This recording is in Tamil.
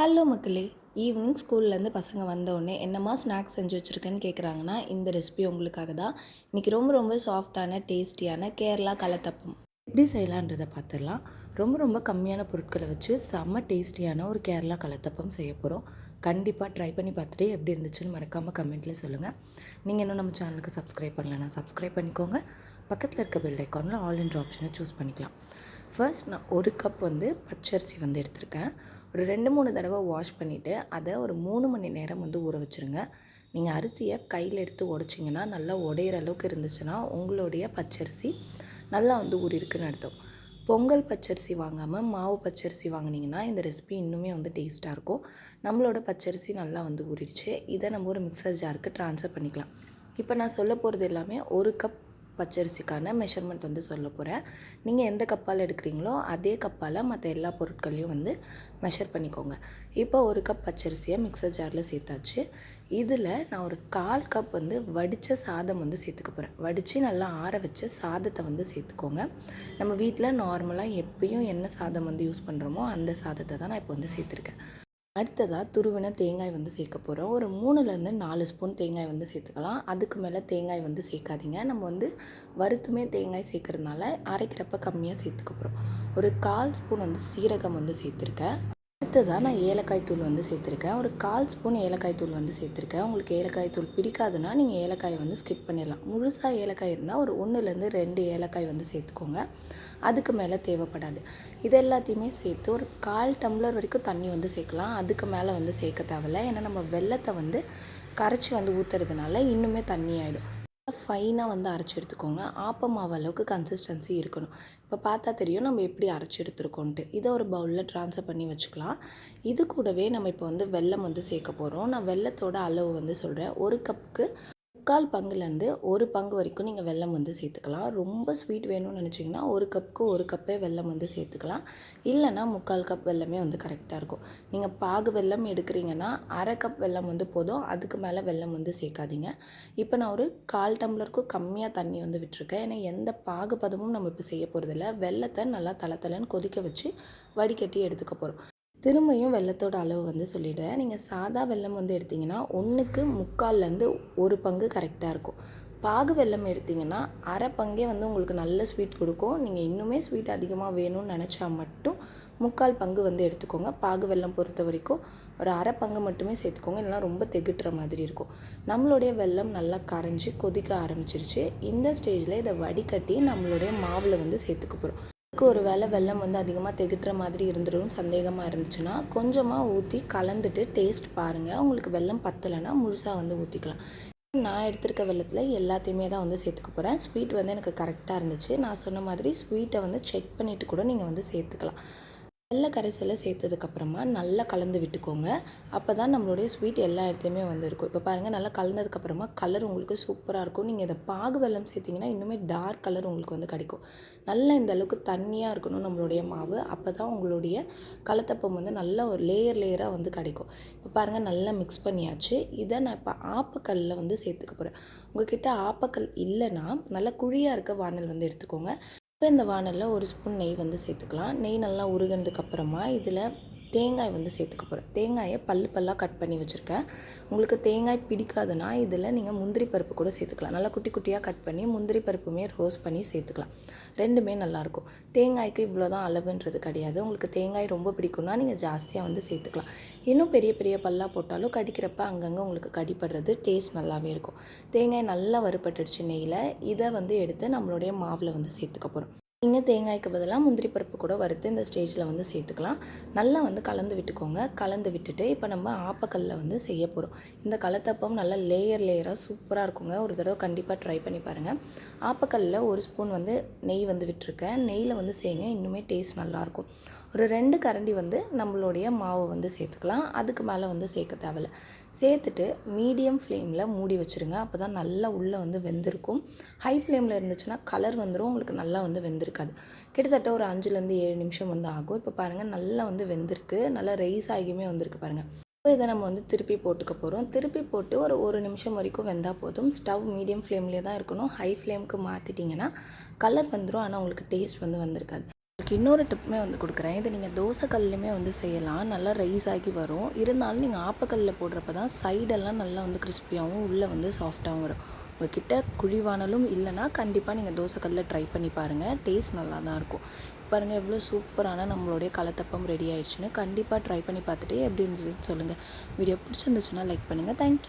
ஹலோ மக்களே ஈவினிங் ஸ்கூல்லேருந்து பசங்க வந்தோடனே என்னம்மா ஸ்நாக்ஸ் செஞ்சு வச்சுருக்கேன்னு கேட்குறாங்கன்னா இந்த ரெசிபி உங்களுக்காக தான். இன்றைக்கி ரொம்ப ரொம்ப சாஃப்டான டேஸ்டியான கேரளா கலத்தப்பம் எப்படி செய்யலான்றதை பார்த்துடலாம். ரொம்ப ரொம்ப கம்மியான பொருட்களை வச்சு செம்ம டேஸ்டியான ஒரு கேரளா கலத்தப்பம் செய்ய போகிறோம் கண்டிப்பாக ட்ரை பண்ணி பார்த்துட்டு எப்படி இருந்துச்சுன்னு மறக்காமல் கமெண்ட்டில் சொல்லுங்கள் நீங்கள் இன்னும் நம்ம சேனலுக்கு சப்ஸ்கிரைப் பண்ணலன்னா சப்ஸ்கிரைப் பண்ணிக்கோங்க. பக்கத்தில் இருக்க பெல் ஐக்கானில் ஆல் இன்ட்ரு ஆப்ஷனை சூஸ் பண்ணிக்கலாம். ஃபர்ஸ்ட் நான் ஒரு கப் வந்து பச்சரிசி வந்து எடுத்திருக்கேன். ஒரு ரெண்டு மூணு தடவை வாஷ் பண்ணிவிட்டு அதை ஒரு மூணு மணி நேரம் வந்து ஊற வச்சுருங்க. நீங்கள் அரிசியை கையில் எடுத்து உடச்சிங்கன்னா நல்லா உடையிற அளவுக்கு இருந்துச்சுன்னா உங்களுடைய பச்சரிசி நல்லா வந்து ஊறிருக்குன்னு அர்த்தம். பொங்கல் பச்சரிசி வாங்காமல் மாவு பச்சரிசி வாங்கினீங்கன்னா இந்த ரெசிபி இன்னுமே வந்து டேஸ்ட்டாக இருக்கும். நம்மளோட பச்சரிசி நல்லா வந்து ஊறிடுச்சு. இதை நம்ம ஒரு மிக்சர் ஜாருக்கு ட்ரான்ஸ்ஃபர் பண்ணிக்கலாம். இப்போ நான் சொல்ல போகிறது எல்லாமே ஒரு கப் பச்சரிசிக்கான மெஷர்மெண்ட் வந்து சொல்ல போகிறேன் நீங்கள் எந்த கப்பால் எடுக்கிறீங்களோ அதே கப்பால் மற்ற எல்லா பொருட்களையும் வந்து மெஷர் பண்ணிக்கோங்க. இப்போ ஒரு கப் பச்சரிசியை மிக்சர் ஜாரில் சேர்த்தாச்சு. இதில் நான் ஒரு கால் கப் வந்து வடித்த சாதம் வந்து சேர்த்துக்க போகிறேன் வடித்து நல்லா ஆற வச்ச சாதத்தை வந்து சேர்த்துக்கோங்க. நம்ம வீட்டில் நார்மலாக எப்பயும் என்ன சாதம் வந்து யூஸ் பண்ணுறோமோ அந்த சாதத்தை தான் நான் இப்போ வந்து சேர்த்துருக்கேன். அடுத்ததாக துருவின தேங்காய் வந்து சேர்க்க போகிறோம் ஒரு மூணுலேருந்து நாலு ஸ்பூன் தேங்காய் வந்து சேர்த்துக்கலாம். அதுக்கு மேலே தேங்காய் வந்து சேர்க்காதீங்க. நம்ம வந்து வறுத்துமே தேங்காய் சேர்க்கறதுனால அரைக்கிறப்ப கம்மியாக சேர்த்துக்க போகிறோம் ஒரு கால் ஸ்பூன் வந்து சீரகம் வந்து சேர்த்துருக்கேன். அடுத்ததாக நான் ஏலக்காய் தூள் வந்து சேர்த்துருக்கேன். ஒரு கால் ஸ்பூன் ஏலக்காய் தூள் வந்து சேர்த்துருக்கேன். உங்களுக்கு ஏலக்காய் தூள் பிடிக்காதுன்னா நீங்கள் ஏலக்காயை வந்து ஸ்கிப் பண்ணிடலாம். முழுசாக ஏலக்காய் இருந்தால் ஒரு ஒன்றுலேருந்து ரெண்டு ஏலக்காய் வந்து சேர்த்துக்கோங்க. அதுக்கு மேலே தேவைப்படாது. இது எல்லாத்தையுமே சேர்த்து ஒரு கால் டம்ளர் வரைக்கும் தண்ணி வந்து சேர்க்கலாம். அதுக்கு மேலே வந்து சேர்க்க தேவையில்ல. ஏன்னா நம்ம வெள்ளத்தை வந்து கரைச்சி வந்து ஊற்றுறதுனால இன்னுமே தண்ணி ஆகிடும் ஃபைனாக வந்து அரைச்சி எடுத்துக்கோங்க. ஆப்ப அளவுக்கு கன்சிஸ்டன்சி இருக்கணும். இப்போ பார்த்தா தெரியும் நம்ம எப்படி அரைச்சி எடுத்துருக்கோன்ட்டு. இதை ஒரு பவுலில் ட்ரான்ஸ்ஃபர் பண்ணி வச்சுக்கலாம். இது கூடவே நம்ம இப்போ வந்து வெல்லம் வந்து சேர்க்க போகிறோம் நான் வெள்ளத்தோட அளவு வந்து சொல்கிறேன் ஒரு கப்புக்கு முக்கால் பங்குலேருந்து ஒரு பங்கு வரைக்கும் நீங்கள் வெல்லம் வந்து சேர்த்துக்கலாம். ரொம்ப ஸ்வீட் வேணும்னு நினச்சிங்கன்னா ஒரு கப்புக்கு ஒரு கப்பே வெல்லம் வந்து சேர்த்துக்கலாம். இல்லைனா முக்கால் கப் வெல்லமே வந்து கரெக்டாக இருக்கும். நீங்கள் பாகு வெல்லம் எடுக்கிறீங்கன்னா அரை கப் வெல்லம் வந்து போதும். அதுக்கு மேலே வெல்லம் வந்து சேர்க்காதீங்க. இப்போ நான் ஒரு கால் டம்ளருக்கும் கம்மியாக தண்ணி வந்து விட்டுருக்கேன். ஏன்னா எந்த பாகு பதமும் நம்ம இப்போ செய்ய போகிறதில்ல வெள்ளத்தை நல்லா தலை தலைன்னு கொதிக்க வச்சு வடிகட்டி எடுத்துக்க போகிறோம் திரும்பியும் வெள்ளத்தோட அளவு வந்து சொல்லிடுறேன். நீங்கள் சாதா வெல்லம் வந்து எடுத்திங்கன்னா ஒன்றுக்கு முக்கால்லேருந்து ஒரு பங்கு கரெக்டாக இருக்கும். பாகு வெல்லம் எடுத்திங்கன்னா அரை பங்கே வந்து உங்களுக்கு நல்ல ஸ்வீட் கொடுக்கும். நீங்கள் இன்னுமே ஸ்வீட் அதிகமாக வேணும்னு நினச்சா மட்டும் முக்கால் பங்கு வந்து எடுத்துக்கோங்க. பாகு வெல்லம் பொறுத்த வரைக்கும் ஒரு அரை பங்கு மட்டுமே சேர்த்துக்கோங்க. இல்லைனா ரொம்ப தெகுட்டுற மாதிரி இருக்கும். நம்மளுடைய வெல்லம் நல்லா கரைஞ்சி கொதிக்க ஆரம்பிச்சிருச்சு. இந்த ஸ்டேஜில் இதை வடிகட்டி நம்மளுடைய மாவில் வந்து சேர்த்துக்க போகிறோம் ஒரு வேளை வெள்ளம் வந்து அதிகமாக திகட்டுற மாதிரி இருந்துடும் சந்தேகமாக இருந்துச்சுன்னா கொஞ்சமாக ஊற்றி கலந்துட்டு டேஸ்ட் பாருங்கள் உங்களுக்கு வெள்ளம் பத்தலைன்னா முழுசாக வந்து ஊற்றிக்கலாம் நான் எடுத்திருக்க வெள்ளத்தில் எல்லாத்தையுமே தான் வந்து சேர்த்துக்க போகிறேன் ஸ்வீட் வந்து எனக்கு கரெக்டாக இருந்துச்சு. நான் சொன்ன மாதிரி ஸ்வீட்டை வந்து செக் பண்ணிவிட்டு கூட நீங்கள் வந்து சேர்த்துக்கலாம். வெள்ளை கரைசலை சேர்த்ததுக்கப்புறமா நல்லா கலந்து விட்டுக்கோங்க. அப்போ தான் நம்மளுடைய ஸ்வீட் எல்லா இடத்துலையுமே வந்துருக்கும். இப்போ பாருங்கள் நல்லா கலந்ததுக்கப்புறமா கலர் உங்களுக்கு சூப்பராக இருக்கும். நீங்கள் இதை பாகு வெள்ளம் சேர்த்திங்கன்னா இன்னுமே டார்க் கலர் உங்களுக்கு வந்து கிடைக்கும். நல்லா இந்த அளவுக்கு தண்ணியாக இருக்கணும் நம்மளுடைய மாவு. அப்போ தான் உங்களுடைய கலத்தப்பம் வந்து நல்ல ஒரு லேயர் லேயராக வந்து கிடைக்கும். இப்போ பாருங்கள் நல்லா மிக்ஸ் பண்ணியாச்சு. இதை நான் இப்போ ஆப்பக்கல்லில் வந்து சேர்த்துக்க போகிறேன் உங்ககிட்ட ஆப்பக்கல் இல்லைன்னா நல்லா குழியாக இருக்க வானல் வந்து எடுத்துக்கோங்க. இப்போ இந்த வானலில் ஒரு ஸ்பூன் நெய் வந்து சேர்த்துக்கலாம். நெய் நல்லா உருகினதுக்கப்புறமா இதில் தேங்காய் வந்து சேர்த்துக்க போகிறேன் தேங்காயை பல் பல்லாக கட் பண்ணி வச்சுருக்கேன். உங்களுக்கு தேங்காய் பிடிக்காதுன்னா இதில் நீங்கள் முந்திரி பருப்பு கூட சேர்த்துக்கலாம். நல்லா குட்டி குட்டியாக கட் பண்ணி முந்திரி பருப்புமே ரோஸ்ட் பண்ணி சேர்த்துக்கலாம். ரெண்டுமே நல்லாயிருக்கும். தேங்காய்க்கு இவ்வளோ தான் அளவுன்றது கிடையாது. உங்களுக்கு தேங்காய் ரொம்ப பிடிக்கும்னா நீங்கள் ஜாஸ்தியாக வந்து சேர்த்துக்கலாம். இன்னும் பெரிய பெரிய பல்லாக போட்டாலும் கடிக்கிறப்ப அங்கங்கே உங்களுக்கு கடிப்படுறது டேஸ்ட் நல்லாவே இருக்கும். தேங்காய் நல்லா வறுபட்டுடுச்சு நெய்யில் இதை வந்து எடுத்து நம்மளுடைய மாவில் வந்து சேர்த்துக்க போகிறோம் நீங்கள் தேங்காய்க்கு பதிலாக முந்திரி பருப்பு கூட வறுத்து இந்த ஸ்டேஜில் வந்து சேர்த்துக்கலாம். நல்லா வந்து கலந்து விட்டுக்கோங்க. கலந்து விட்டுட்டு இப்போ நம்ம ஆப்பக்கல்லில் வந்து செய்ய போகிறோம் இந்த கலத்தப்பம் நல்லா லேயர் லேயராக சூப்பராக இருக்குங்க. ஒரு தடவை கண்டிப்பாக ட்ரை பண்ணி பாருங்கள் ஆப்பக்கல்லில் ஒரு ஸ்பூன் வந்து நெய் வந்து விட்டுருக்கேன். நெய்யில் வந்து செய்யுங்க. இன்னுமே டேஸ்ட் நல்லாயிருக்கும் ஒரு ரெண்டு கரண்டி வந்து நம்மளுடைய மாவை வந்து சேர்த்துக்கலாம். அதுக்கு மேலே வந்து சேர்க்க தேவையில்ல. சேர்த்துட்டு மீடியம் ஃப்ளேமில் மூடி வச்சுருங்க. அப்போ தான் நல்லா உள்ளே வந்து வெந்திருக்கும். ஹை ஃப்ளேமில் இருந்துச்சுன்னா கலர் வந்துடும் உங்களுக்கு நல்லா வந்து வெந்திருக்காது. கிட்டத்தட்ட ஒரு அஞ்சுலேருந்து ஏழு நிமிஷம் வந்து ஆகும். இப்போ பாருங்கள் நல்லா வந்து வெந்திருக்கு. நல்லா ரைஸ் ஆகியுமே வந்திருக்கு பாருங்கள் இப்போ இதை நம்ம வந்து திருப்பி போட்டுக்க போகிறோம் திருப்பி போட்டு ஒரு ஒரு நிமிஷம் வரைக்கும் வெந்தால் போதும். ஸ்டவ் மீடியம் ஃப்ளேம்லேயே தான் இருக்கணும். ஹை ஃப்ளேமுக்கு மாற்றிட்டிங்கன்னா கலர் வந்துடும் ஆனால் உங்களுக்கு டேஸ்ட் வந்து வந்திருக்காது. உங்களுக்கு இன்னொரு டிப்புமே வந்து கொடுக்குறேன். இது நீங்கள் தோசைக்கல்லுமே வந்து செய்யலாம். நல்லா ரைஸ் ஆகி வரும். இருந்தாலும் நீங்கள் ஆப்பக்கல்லில் போடுறப்ப தான் சைடெல்லாம் நல்லா வந்து கிறிஸ்பியாகவும் உள்ளே வந்து சாஃப்டாகவும் வரும். உங்கள்கிட்ட குழிவானலும் இல்லைன்னா கண்டிப்பாக நீங்கள் தோசைக்கல்லில் ட்ரை பண்ணி பாருங்கள் டேஸ்ட் நல்லா தான் இருக்கும். பாருங்கள் எவ்வளோ சூப்பரான நம்மளுடைய கலத்தப்பம் ரெடி ஆயிடுச்சுன்னு. கண்டிப்பாக ட்ரை பண்ணி பார்த்துட்டு எப்படி இருந்துச்சுன்னு சொல்லுங்கள் வீடியோ பிடிச்சிருந்துச்சுன்னா லைக் பண்ணுங்கள் தேங்க்யூ